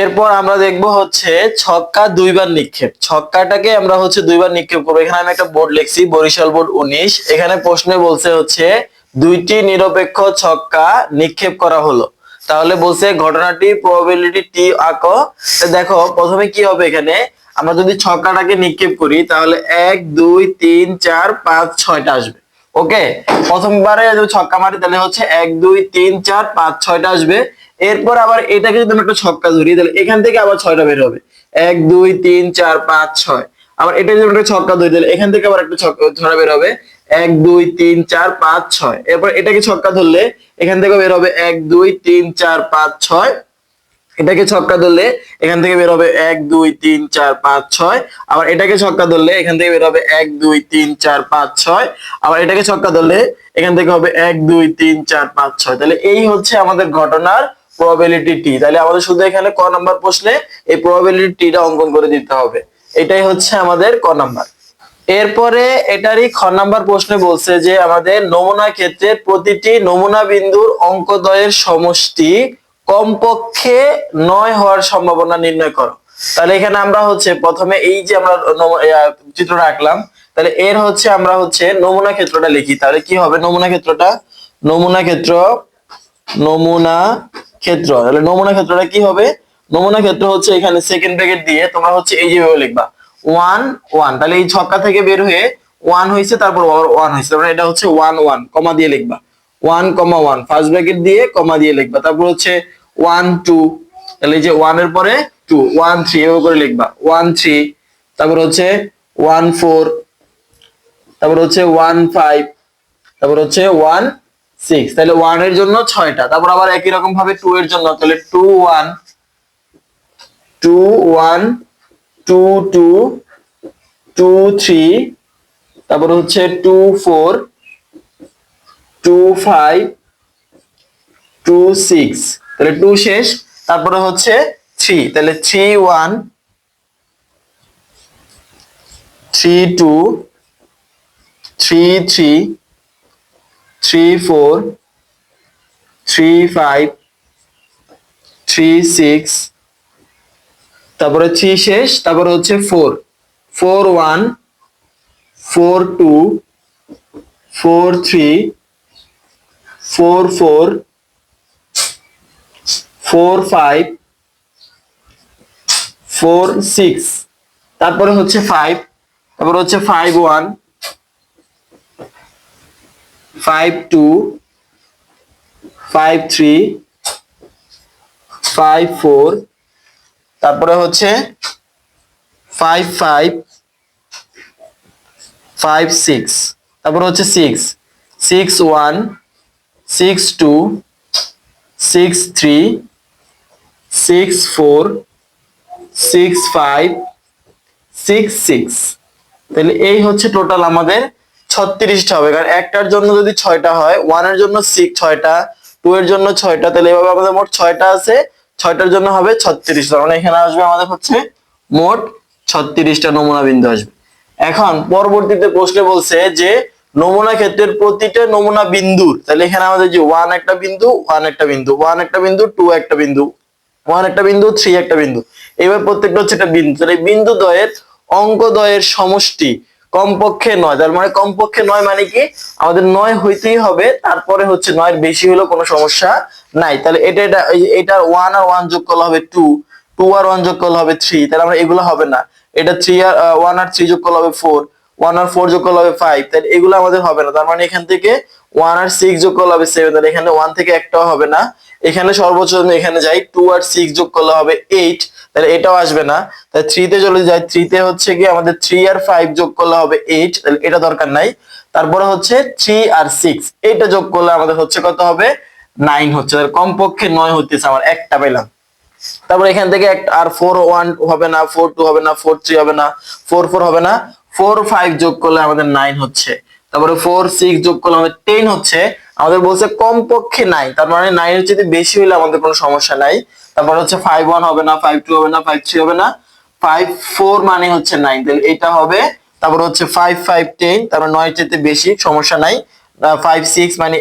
এরপর আমরা দেখব হচ্ছে ছক্কা দুইবার নিক্ষেপ। ছক্কাটাকে আমরা হচ্ছে দুইবার নিক্ষেপ করব। এখানে আমি একটা বোর্ড লিখছি, বরিশাল বোর্ড উনিশ। এখানে প্রশ্নে বলছে হচ্ছে, দুইটি নিরপেক্ষ ছক্কা নিক্ষেপ করা হলো। তাহলে বলছে ঘটনাটি প্রবাবিলিটি টি আঁকো। দেখো, প্রথমে কি হবে এখানে? আমরা যদি ছক্কাটাকে নিক্ষেপ করি, তাহলে এক, দুই, তিন, চার, পাঁচ, ছয়টা আসবে। ওকে? প্রথমবারে যদি ছক্কা মারি, তাহলে হচ্ছে এক, দুই, তিন, চার, পাঁচ, ছয়টা আসবে। এরপর আবার এটাকে যদি একটা ছক্কা ধরি, তাহলে এখান থেকে আবার ছয়টা বের হবে। এক, দুই, তিন, চার, পাঁচ, ছয়। আবার এটা যদি একটা ছক্কা ধরি, তাহলে এখান থেকে আবার একটা ছক্কা ছড়া বের হবে। এক, দুই, তিন, চার, পাঁচ, ছয়। এরপর এটাকে ছক্কা ধরলে এখান থেকে বের হবে এক, দুই, তিন, চার, পাঁচ, ছয়। এটাকে ছক্কা ধরলে এখান থেকে বের হবে এক, দুই, তিন, চার, পাঁচ, ছয়। আবার এটাকে ছক্কা ধরলে এখান থেকে বের হবে এক, দুই, তিন, চার, পাঁচ, ছয়। আবার এটাকে ছক্কা ধরলে এখান থেকে হবে এক, দুই, তিন, চার, পাঁচ, ছয়। তাহলে এই হচ্ছে আমাদের ঘটনার প্রবাবিলিটি টি তাহলে আমাদের শুধু এখানে ক নাম্বার প্রশ্নে এই প্রবাবিলিটি টিটা অঙ্কন করে দিতে হবে। এটাই হচ্ছে আমাদের ক নাম্বার। এরপরে এটারই খ নাম্বার প্রশ্নে বলছে যে আমাদের নমুনা ক্ষেত্রে প্রতিটি নমুনা বিন্দুর অঙ্কদ্বয়ের সমষ্টি কমপক্ষে নয় হওয়ার সম্ভাবনা নির্ণয় করো। তাহলে এখানে আমরা হচ্ছে প্রথমে এই যে আমরা চিত্রটা আঁকলাম, তাহলে এর হচ্ছে আমরা হচ্ছে নমুনা ক্ষেত্রটা লিখি। তাহলে কি হবে? নমুনা ক্ষেত্রটা, নমুনা ক্ষেত্র, নমুনা ক্ষেত্র, তাহলে নমুনা ক্ষেত্রটা কি হবে? নমুনা ক্ষেত্র হচ্ছে এখানে সেকেন্ড ব্র্যাকেট দিয়ে তোমরা হচ্ছে এই যেভাবে লিখবা। ওয়ান ওয়ান তাহলে এই ছক্কা থেকে বের হয়ে ওয়ান হয়েছে, তারপর ওয়ান হয়েছে তারপরে এটা হচ্ছে ওয়ান ওয়ান কমা দিয়ে লিখবা। One comma one first bracket দিয়ে কমা দিয়ে লিখবা, তারপর হচ্ছে ওয়ান টু তাহলে এই যে ওয়ানের পরে টু ওয়ান থ্রি এভাবে করে লিখবা। ওয়ান থ্রি তারপর হচ্ছে ওয়ান ফোর তারপর হচ্ছে ওয়ান ফাইভ তারপর হচ্ছে ওয়ান সিক্স তাহলে ওয়ানের জন্য ছয়টা। তারপর আবার একই রকম ভাবে টু এর জন্য, তাহলে two one two one two two two three তারপর হচ্ছে two four two five two six তাহলে টু শেষ, তারপরে হচ্ছে থ্রি তাহলে three one three two three three three four three five three six তারপরে থ্রি শেষ, তারপরে হচ্ছে four four one four two four three four four four five four six তারপরে হচ্ছে ফাইভ তারপরে হচ্ছে five one five two, five three, five four, তারপরে হচ্ছে ফাইভ ফাইভ ফাইভ সিক্স, তারপরে হচ্ছে six six one, six two, six three, six four, six five, six six. তাহলে এই হচ্ছে টোটাল আমাদের ছত্রিশটা হবে, কারণ একটার জন্য যদি ছয়টা হয় ওয়ানের জন্য সিক্স ছয়টা টু এর জন্য ছয়টা, তাহলে এভাবে আমাদের মোট ছয়টা আছে, ছয়টার জন্য হবে ছত্রিশ মানে এখানে আসবে আমাদের হচ্ছে মোট ছত্রিশটা নমুনা বিন্দু আসবে। এখন পরবর্তীতে প্রশ্নে বলছে যে নমুনা ক্ষেত্রের প্রতিটা নমুনা বিন্দুর তাহলে এখানে আমাদের যে ওয়ান একটা বিন্দু ওয়ান একটা বিন্দু ওয়ান একটা বিন্দু টু একটা বিন্দু ওয়ান একটা বিন্দু থ্রি একটা বিন্দু, এবার প্রত্যেকটা হচ্ছে একটা বিন্দু, তাহলে বিন্দু দ্বয়ের অঙ্ক দ্বয়ের সমষ্টি কমপক্ষে নয়। তার মানে কমপক্ষে নয় মানে কি? আমাদের নয় হইতেই হবে, তারপরে হচ্ছে নয়ের বেশি হলেও কোনো সমস্যা নাই। তাহলে এটা এটা এটা ওয়ান আর ওয়ান যোগ করলে হবে টু টু আর ওয়ান যোগ করলে হবে থ্রি তাহলে আমরা এগুলো হবে না। এটা থ্রি আর ওয়ান আর থ্রি যোগ করলে হবে ফোর ওয়ান আর ফোর যোগ করলে হবে ফাইভ তাহলে এগুলো আমাদের হবে না। তার মানে এখান থেকে ওয়ান আর সিক্স যোগ করলে হবে সেভেন তাহলে এখানে ওয়ান থেকে একটাও হবে না। এখানে সর্বোচ্চ এখানে যাই টু আর সিক্স যোগ করলে হবে এইট তাহলে এটাও আসবে না। তাহলে থ্রিতে চলে যাই। থ্রিতে হচ্ছে কি আমাদের থ্রি আর ফাইভ যোগ করলে হবে এইট তাহলে এটা দরকার নাই। তারপরে হচ্ছে থ্রি আর সিক্স এটা যোগ করলে আমাদের হচ্ছে কত হবে? নাইন হচ্ছে। তাহলে কমপক্ষে নয় হতেছে আমার, একটা পেলাম তারপর এখান থেকে আর ফোর ওয়ান হবে না ফোর টু হবে না ফোর থ্রি হবে না ফোর ফোর হবে না। ফোর ফাইভ যোগ করলে আমাদের নাইন হচ্ছে। তারপরে ফোর সিক্স যোগ করলে আমাদের টেন হচ্ছে। আমাদের বলছে কমপক্ষে নাই তার মানে নাইন হচ্ছে যদি বেশি হলে আমাদের কোনো সমস্যা নাই। তারপর হচ্ছে ফাইভ ওয়ান হবে না ফাইভ টু হবে না ফাইভ থ্রি হবে না ফাইভ ফোর মানে হচ্ছে নাইন তাহলে এটা হবে। তারপর হচ্ছে ফাইভ ফাইভ টেন তারপর নয় চেতে বেশি, সমস্যা নাই। ফাইভ সিক্স মানে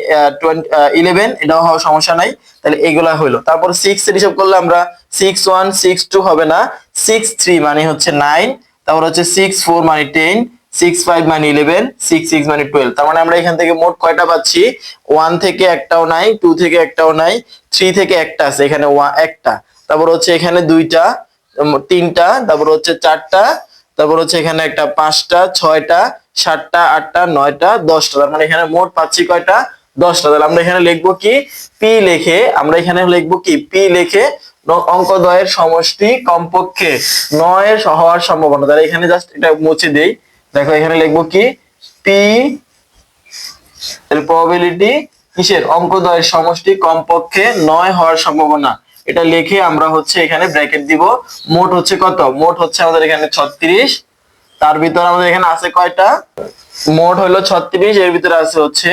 ইলেভেন এটাও হওয়ার সমস্যা নাই। তাহলে এগুলা হইল। তারপর সিক্স এর হিসাব করলে আমরা সিক্স ওয়ান সিক্স টু হবে না। সিক্স থ্রি মানে হচ্ছে নাইন তারপর হচ্ছে সিক্স ফোর মানে টেন সিক্স ফাইভ মানে ইলেভেন সিক্স সিক্স মানে টুয়েলভ তার মানে আমরা এখান থেকে মোট কয়টা পাচ্ছি? ওয়ান থেকে একটাও নাই টু থেকে একটাও নাই থ্রি থেকে একটা আছে, এখানে একটা। তারপর হচ্ছে এখানে দুইটা তিনটা, তারপর হচ্ছে চারটা, তারপর হচ্ছে এখানে একটা পাঁচটা, ছয়টা, সাতটা, আটটা, নয়টা, দশটা। তার মানে এখানে মোট পাচ্ছি কয়টা? দশটা। তাহলে আমরা এখানে লিখব কি? পি লেখে, আমরা এখানে লিখব কি? পি লেখে অঙ্ক দয়ের সমষ্টি কমপক্ষে নয়ের হওয়ার সম্ভাবনা। তাহলে এখানে জাস্ট এটা মুছে দেই। দেখো এখানে লিখব কি? পি এর প্রবাবিলিটি কিসের? অঙ্কদ্বয়ের সমষ্টি কমপক্ষে নয় হওয়ার সম্ভাবনা। এটা লিখে আমরা হচ্ছে এখানে ব্র্যাকেট দিব। মোট হচ্ছে কত? মোট হচ্ছে আমাদের এখানে ছত্রিশ। তার ভিতরে আমাদের এখানে আছে কয়টা? মোট হলো ছত্রিশ, এর ভিতরে আছে হচ্ছে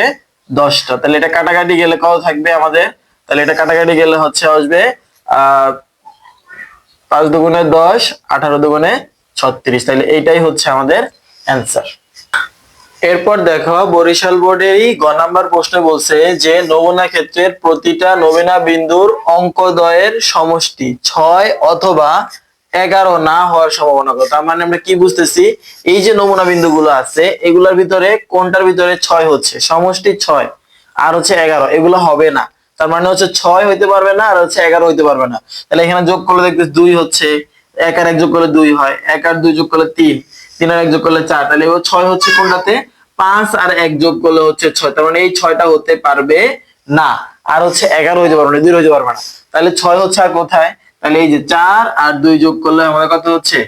দশটা। তাহলে এটা কাটাকাটি গেলে কত থাকবে আমাদের? তাহলে এটা কাটাকাটি গেলে হচ্ছে আসবে, আহ, পাঁচ দুগুণে দশ, আঠারো দুগুণে ছত্রিশ। তাহলে এইটাই হচ্ছে আমাদের অ্যান্সার। এরপর দেখো, বরিশাল বোর্ডেরই গ নাম্বার প্রশ্ন বলছে যে, নমুনা ক্ষেত্রের প্রতিটা নমুনা বিন্দুর অঙ্কদ্বয়ের সমষ্টি ছয় অথবা এগারো না হওয়ার সম্ভাবনা কত? তার মানে আমরা কি বুঝতেছি? এই যে নমুনা বিন্দুগুলো আছে, এগুলোর ভিতরে কোনটার ভিতরে ছয় হচ্ছে? সমষ্টি ছয় আর হচ্ছে এগারো। এগুলো হবে না। তার মানে হচ্ছে ছয় হইতে পারবে না আর হচ্ছে এগারো হইতে পারবে না। তাহলে এখানে যোগ করলে দেখতে দুই হচ্ছে, এক আর এক যোগ করলে দুই হয়, এক আর দুই যোগ করলে তিন। তিন আর এক যোগ করলে চার, তাহলে ছয় হচ্ছে কোনটাতে? পাঁচ আর এক যোগ করলে হচ্ছে ছয়, তার মানে এই ছয়টা হতে পারবে না। আর হচ্ছে এগারো হইতে পারবে না দুই হইতে পারবে না তাহলে ছয় হচ্ছে আর কোথায়? তাহলে এই যে চার আর দুই যোগ করলে আমাদের কত হচ্ছে?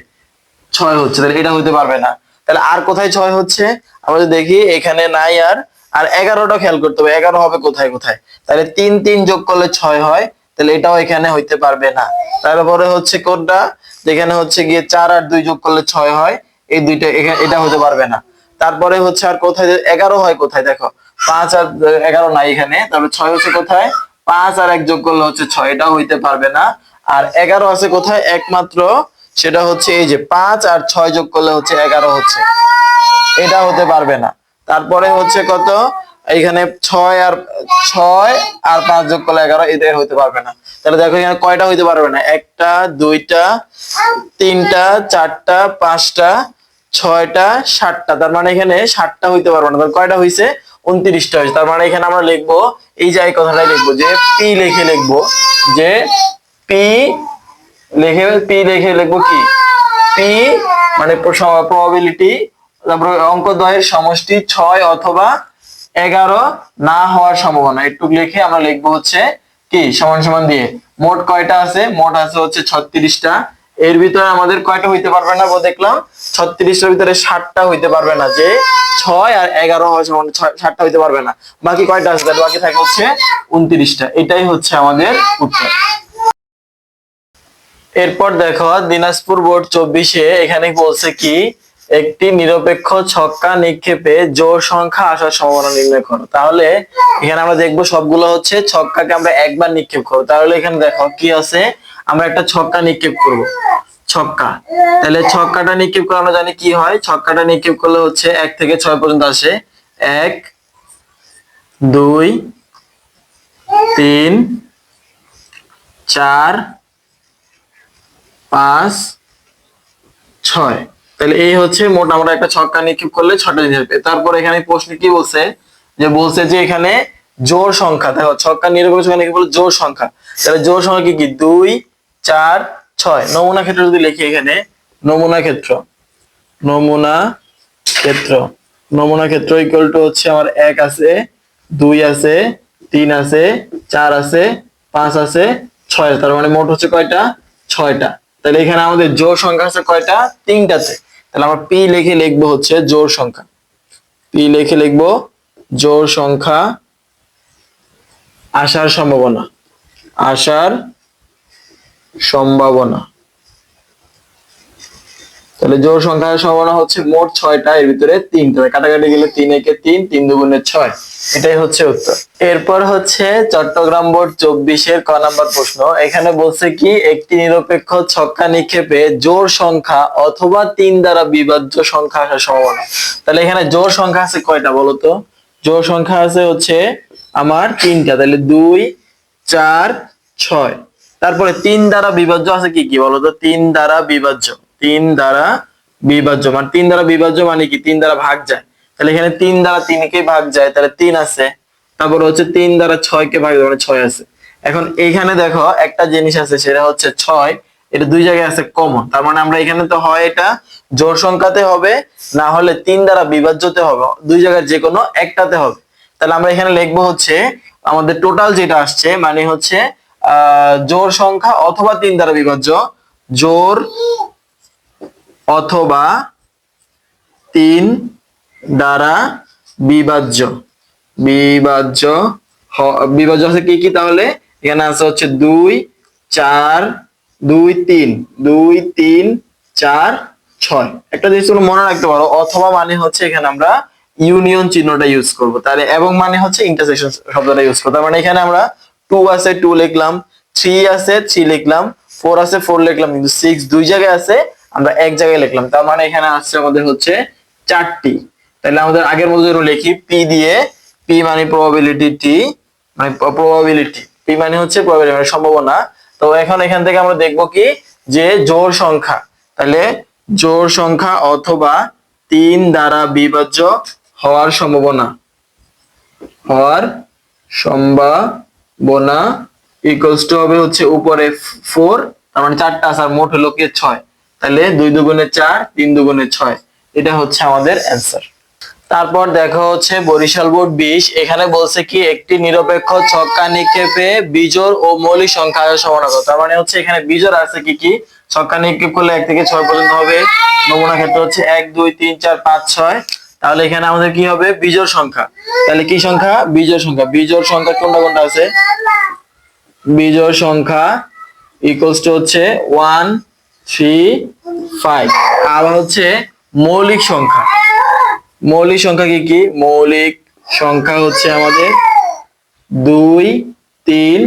ছয় হচ্ছে, তাহলে এটা হইতে পারবে না। তাহলে আর কোথায় ছয় হচ্ছে? আমরা যদি দেখি, এখানে নাই আর আর এগারোটা খেয়াল করতে হবে, এগারো হবে কোথায় কোথায়? তাহলে তিন তিন যোগ করলে ছয় হয়, তাহলে এটাও এখানে হইতে পারবে না। তারপরে হচ্ছে কোনটা? যেখানে হচ্ছে গিয়ে চার আর দুই যোগ করলে ছয় হয় এই দুইটা এটা হতে পারবে না। তারপরে হচ্ছে আর কোথায় এগারো হয় কোথায় দেখো? পাঁচ আর এগারো নাই এখানে, তারপরে ছয় হচ্ছে কোথায়? পাঁচ আর এক যোগ করলে হচ্ছে ছয় এটা হইতে পারবে না। আর এগারো আছে কোথায়? একমাত্র সেটা হচ্ছে এই যে পাঁচ আর ছয় যোগ করলে হচ্ছে এগারো হচ্ছে। এটা হতে পারবে না। তারপরে হচ্ছে কত? এখানে ছয় আর ছয় আর পাঁচ যোগ করলে এগারো এটা হতে পারবে না। তাহলে দেখো এখানে কয়টা হইতে পারবে না? একটা, দুইটা, তিনটা, চারটা, পাঁচটা ছয়টা, সাতটা। তার মানে এখানে সাতটা হইতে পারবে না। কয়টা হয়েছে উনত্রিশটা হয়েছে তার মানে এখানে আমরা লিখব, এই যে কথাটাই লিখব যে পি লিখে লিখব যে পি লিখে পি লিখে লিখব কি? পি মানে প্রবাবিলিটি তারপরে অঙ্ক সমষ্টি ছয় অথবা এগারো না হওয়ার সম্ভাবনা। একটু লিখে আমরা লিখব হচ্ছে কি? সমান সমান দিয়ে। মোট কয়টা আছে? মোট আছে হচ্ছে ছত্রিশটা। এর ভিতরে আমাদের কয়টা হইতে পারবে না দেখলাম? ছত্রিশটার ভিতরে ষাটটা হইতে পারবে না যে ছয় আর এগারো সমান ষাটটা হইতে পারবে না। বাকি কয়টা তাহলে বাকি থাকে হচ্ছে উনত্রিশটা। এটাই হচ্ছে আমাদের উত্তর। এরপর দেখো, দিনাজপুর বোর্ড চব্বিশে এখানে বলছে কি, একটি নিরপেক্ষ ছক্কা নিক্ষেপে জোর সংখ্যা আসার সম্ভাবনা নির্ণয় করো। তাহলে এখানে আমরা দেখব সবগুলো হচ্ছে ছক্কাকে আমরা একবার নিক্ষেপ করব। তাহলে এখানে দেখো কি আছে? আমরা একটা ছক্কা নিক্ষেপ করব। ছক্কা। তাহলে ছক্কাটা নিক্ষেপ করে আমরা জানি কি হয়? ছক্কাটা নিক্ষেপ করলে হচ্ছে এক থেকে ছয় পর্যন্ত আসে। এক, দুই, তিন, চার, পাঁচ, ছয়। তাহলে এই হচ্ছে মোট আমরা একটা ছক্কা নিক্ষেপ করলে ছটা জিনিস পেয়ে তারপর এখানে প্রশ্ন কি বলছে? যে বলছে যে এখানে জোর সংখ্যা দেখো ছক্কা নিরপেক্ষ সংখ্যা নিক্ষেপ করলে জোর সংখ্যা। তাহলে জোর সংখ্যা কি কি? দুই চার, ছয়। নমুনা ক্ষেত্র যদি লিখি এখানে, নমুনা ক্ষেত্র। নমুনা ক্ষেত্র। নমুনা ক্ষেত্র ইকুয়াল টু হচ্ছে আমার এক আছে, দুই আছে, তিন আছে, চার আছে, পাঁচ আছে, ছয় তার মানে মোট হচ্ছে কয়টা? ছয়টা। তাহলে এখানে আমাদের জোর সংখ্যা আছে কয়টা? তিনটাতে। তাহলে আমরা পি লিখে লিখব হচ্ছে জোর সংখ্যা। পি লিখে লিখব জোর সংখ্যা আসার সম্ভাবনা। আসার সম্ভাবনা। তাহলে জোর সংখ্যার সম্ভাবনা হচ্ছে মোট ছয়টা, এর ভিতরে তিনটা কাটাকাটি গেলে তিন একে তিন তিন দুগুণে ছয়। এটাই হচ্ছে উত্তর। এরপর হচ্ছে চট্টগ্রাম বোর্ড চব্বিশের ক নাম্বার প্রশ্ন। এখানে বলছে কি, একটি নিরপেক্ষ ছক্কা নিক্ষেপে জোর সংখ্যা অথবা তিন দ্বারা বিভাজ্য সংখ্যা আসার সম্ভাবনা। তাহলে এখানে জোর সংখ্যা আছে কয়টা বলতো জোড় সংখ্যা আছে হচ্ছে আমার তিনটা। তাহলে দুই, চার, ছয়। তারপরে তিন দ্বারা বিভাজ্য আছে কি কি বলতো? তিন দ্বারা বিভাজ্য। তিন দ্বারা বিভাজ্য। মানে তিন দ্বারা বিভাজ্য মানে কি? তিন দ্বারা ভাগ যায়। তাহলে এখানে তিন দ্বারা তিনকে ভাগ যায়, তাহলে তিন আছে। তারপর হচ্ছে তিন দ্বারা কে ভাগ মানে ছয় আছে। এখন এইখানে দেখো একটা জিনিস আছে, সেটা হচ্ছে ছয়। এটা দুই জায়গায় আছে কমন তার মানে আমরা এখানে তো হয় এটা জোড় সংখ্যাতে হবে, না হলে তিন দ্বারা বিভাজ্যতে হবে। দুই জায়গায় যে কোনো একটাতে হবে। তাহলে আমরা এখানে লিখব হচ্ছে, আমাদের টোটাল যেটা আসছে মানে হচ্ছে জোড় সংখ্যা অথবা তিন দ্বারা বিভাজ্য। জোড় অথবা তিন দ্বারা বিভাজ্য। বিভাজ্য বিভাজ্য আছে কি কি তাহলে? এখানে আছে হচ্ছে দুই, চার, দুই, তিন। দুই, তিন, চার, ছয়। একটা জিনিস তোমরা মনে রাখতে পারো, অথবা মানে হচ্ছে এখানে আমরা ইউনিয়ন চিহ্নটা ইউজ করব। তাহলে এবং মানে হচ্ছে ইন্টারসেকশন শব্দটা ইউজ করব। তার মানে এখানে আমরা টু আছে টু লিখলাম। থ্রি আছে থ্রি লিখলাম। ফোর আছে ফোর লিখলাম। কিন্তু সিক্স দুই জায়গায় আছে, আমরা এক জায়গায় লিখলাম। তার মানে এখানে আসছে আমাদের হচ্ছে চারটি। তাহলে আমাদের আগের মতো যেন লিখি পি দিয়ে পি মানে প্রবাবিলিটি টি মানে প্রবাবিলিটি পি মানে হচ্ছে প্রবাবিলিটি মানে সম্ভাবনা। তো এখন এখান থেকে আমরা দেখব কি? যে জোড় সংখ্যা। তাহলে জোড় সংখ্যা অথবা তিন দ্বারা বিভাজ্য হওয়ার সম্ভাবনা। হওয়ার সম্ভাবনা। ইকুয়ালস টু হবে হচ্ছে উপরে ফোর তার মানে চারটা আছে মোট হলো কি ছয়। তাহলে দুই দুগুণে চার, তিন দুগুণে ছয়। এটা হচ্ছে আমাদের অ্যান্সার তারপর দেখো হচ্ছে বরিশাল বোর্ড বিশ, এখানে বলছে কি, একটি নিরপেক্ষ ছক্কা নিক্ষেপে বিজোড় ও মৌলিক সংখ্যা সমানা করো তার মানে হচ্ছে এখানে বিজোড় আছে কি কি? ছক্কা নিক্ষেপ করলে এক থেকে ছয় পর্যন্ত হবে। নমুনা ক্ষেত্রে হচ্ছে এক, দুই, তিন, চার, পাঁচ, ছয়। তাহলে এখানে আমাদের কি হবে? বিজোড় সংখ্যা। তাহলে কি সংখ্যা? বিজোড় সংখ্যা। বিজোড় সংখ্যা কোনটা কোনটা আছে? বিজোড় সংখ্যা ইকুয়ালস টু হচ্ছে ওয়ান থ্রি ফাইভ আবার হচ্ছে মৌলিক সংখ্যা। মৌলিক সংখ্যা কি কি? মৌলিক সংখ্যা হচ্ছে আমাদের দুই, তিন,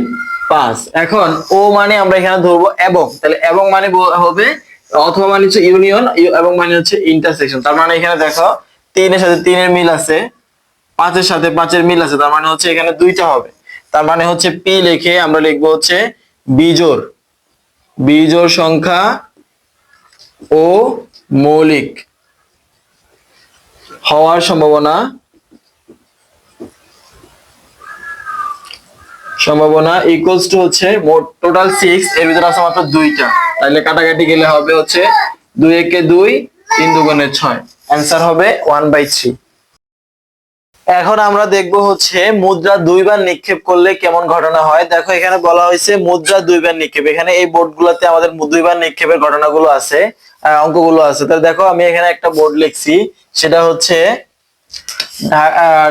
পাঁচ। এখন ও মানে আমরা এখানে ধরবো এবং। তাহলে এবং মানে হবে অথবা মানে হচ্ছে ইউনিয়ন, এবং মানে হচ্ছে ইন্টারসেকশন তার মানে এখানে দেখো তিনের সাথে তিনের মিল আছে, পাঁচের সাথে পাঁচের মিল আছে, তার মানে হচ্ছে এখানে দুইটা হবে। তার মানে হচ্ছে পি লিখে আমরা লিখব হচ্ছে বিজোড়। বিজোড় সংখ্যা ও মৌলিক হওয়ার সম্ভাবনা সম্ভাবনা ইকুয়ালস টু হচ্ছে টোটাল সিক্স এর ভিতরে আছে মাত্র দুইটা। তাহলে কাটাকাটি গেলে হবে হচ্ছে দুই একে দুই, তিন দুগুণে ছয়। অ্যান্সার হবে ওয়ান বাই থ্রি এখন আমরা দেখব হচ্ছে মুদ্রা দুইবার নিক্ষেপ করলে কেমন ঘটনা হয়। দেখো এখানে বলা হয়েছে মুদ্রা দুইবার নিক্ষেপ। এখানে এই বোর্ড গুলোতে আমাদের দুইবার নিক্ষেপের ঘটনাগুলো আছে অঙ্কগুলো আছে। তাহলে দেখো আমি এখানে একটা বোর্ড লিখছি, সেটা হচ্ছে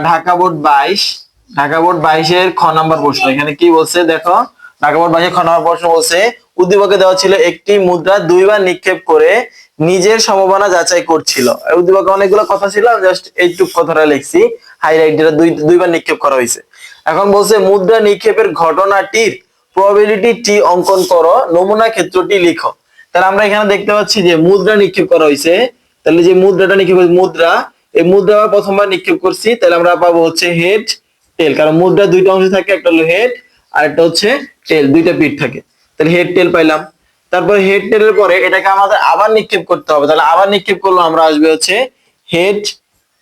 ঢাকা বোর্ড বাইশ। ঢাকা বোর্ড বাইশের খ নাম্বার প্রশ্ন। এখানে কি বলছে? দেখো, ঢাকা বোর্ড বাইশের খ নাম্বার প্রশ্ন বলছে, উদ্দীপকে দেওয়া ছিল একটি মুদ্রা দুইবার নিক্ষেপ করে নিজের সম্ভাবনা যাচাই করছিল। উদ্দীপকে অনেকগুলো কথা ছিল জাস্ট এইটুক কথাটা লিখছি। হাইলাইট যেটা দুই দুইবার নিক্ষেপ করা হয়েছে। এখন বলছে, মুদ্রা নিক্ষেপের ঘটনাটির প্রবাবিলিটি টি অঙ্কন করো, নমুনা ক্ষেত্রটি লিখো। তাহলে আমরা এখানে দেখতে পাচ্ছি যে মুদ্রা নিক্ষেপ করা হয়েছে। তাহলে যে মুদ্রাটা নিক্ষেপ মুদ্রা, এই মুদ্রা আমরা প্রথমবার নিক্ষেপ করছি। তাহলে আমরা পাবো হচ্ছে হেড টেল কারণ মুদ্রা দুইটা অংশ থাকে, একটা হলো হেড আর একটা হচ্ছে টেল দুইটা পিঠ থাকে। তাহলে হেড টেল পাইলাম। তারপরে হেড টেলের পরে এটাকে আমাদের আবার নিক্ষেপ করতে হবে। তাহলে আবার নিক্ষেপ করলে আমরা আসবে হচ্ছে হেড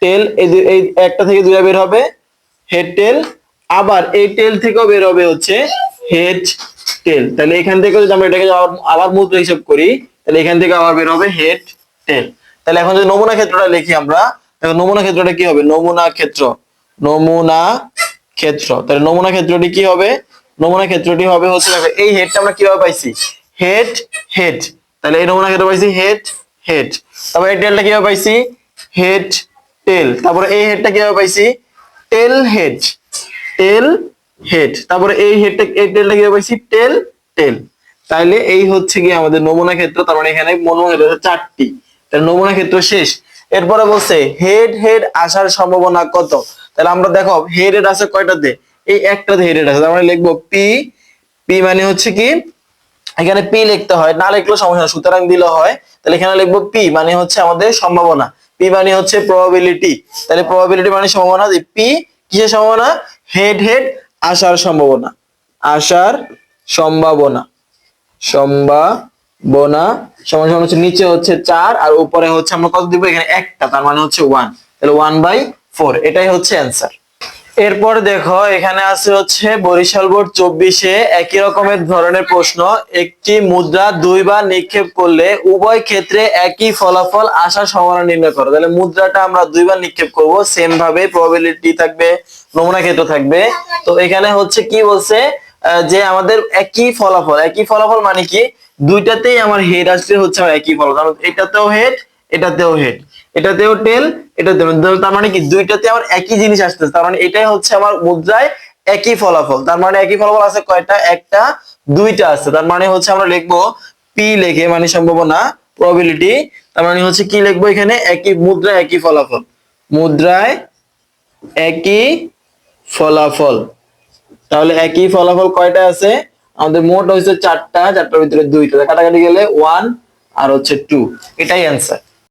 টেল এই একটা থেকে দুইটা বের হবে হেড টেল আবার এই টেল থেকেও বের হবে হচ্ছে হেড টেল তাহলে এখান থেকে যদি আমরা এটাকে আবার- মুদ্রা হিসাব করি, তাহলে এখান থেকে আবার বের হবে হেড টেল তাহলে এখন যদি নমুনা ক্ষেত্রটা লিখি আমরা, দেখো নমুনা ক্ষেত্রটা কি হবে? নমুনা ক্ষেত্র। নমুনা ক্ষেত্র। তাহলে নমুনা ক্ষেত্রটি কি হবে? নমুনা ক্ষেত্রটি হবে হচ্ছে এই হেডটা আমরা কীভাবে পাইছি? হেড হেড তাহলে এই নমুনা ক্ষেত্র পাইছি হেড হেড তারপর এই টেলটা কীভাবে পাইছি? হেড টেল তারপরে এই হেডটা কীভাবে পাইছি? টেল হেড টেল হেড তারপরে এই হেডটা এই টেলটা কীভাবে পাইছি? টেল টেল তাহলে এই হচ্ছে কি আমাদের নমুনা ক্ষেত্র, তার মানে এখানে নমুনা ক্ষেত্র চারটি। তাহলে নমুনা ক্ষেত্র শেষ। এরপরে বলছে হেড হেড আসার সম্ভাবনা কত? তাহলে আমরা দেখো হেড হেড আছে কয়টাতে? এই একটাতে হেড হেড আছে। তার মানে লিখব পি পি মানে হচ্ছে কি? এখানে পি লিখতে হয়, না লিখলেও সমস্যা সুতরাং দিলে হয়, তাহলে এখানে লিখব পি মানে হচ্ছে আমাদের সম্ভাবনা। পি মানে হচ্ছে প্রবাবিলিটি তাহলে প্রবাবিলিটি মানে সম্ভাবনা পি কিসের সম্ভাবনা? হেড হেড আসার সম্ভাবনা। আসার সম্ভাবনা। সম্ভাবনা, সমান হচ্ছে নিচে হচ্ছে চার, আর উপরে হচ্ছে আমরা কত দিব? এখানে একটা, তার মানে হচ্ছে ওয়ান তাহলে ওয়ান বাই ফোর এটাই হচ্ছে অ্যান্সার এরপর দেখো, এখানে আছে হচ্ছে বরিশাল বোর্ড চব্বিশে একই রকমের ধরনের প্রশ্ন। একটি মুদ্রা দুইবার নিক্ষেপ করলে উভয় ক্ষেত্রে একই ফলাফল আসার সম্ভাবনা নির্ণয় করো। তাহলে মুদ্রাটা আমরা দুইবার নিক্ষেপ করব সেম ভাবে প্রবাবিলিটি থাকবে, নমুনা ক্ষেত্র থাকবে। তো এখানে হচ্ছে কি বলছে যে আমাদের একই ফলাফল একই ফলাফল মানে কি? দুইটাতেই আমার হেড আসলে হচ্ছে আমার একই ফলাফল। এটাতেও হেড এটাতেও হেড এটাতেও টেল, এটাতেও। তার মানে কি? দুইটাতে আমার একই জিনিস আসতেছে। তার মানে এটাই হচ্ছে আমার মুদ্রায় একই ফলাফল। তার মানে একই ফলাফল আছে কয়টা? একটা, দুইটা আছে। তার মানে হচ্ছে আমরা লিখব পি লিখে মানে সম্ভাবনা প্রবাবিলিটি তার মানে হচ্ছে কি লিখব এখানে? একই মুদ্রায় একই ফলাফল। মুদ্রায় একই ফলাফল। তাহলে একই ফলাফল কয়টা আছে? আমাদের মোট হচ্ছে চারটা, চারটার ভিতরে দুইটা। কাটাকাটি গেলে ওয়ান আর হচ্ছে টু এটাই অ্যান্সার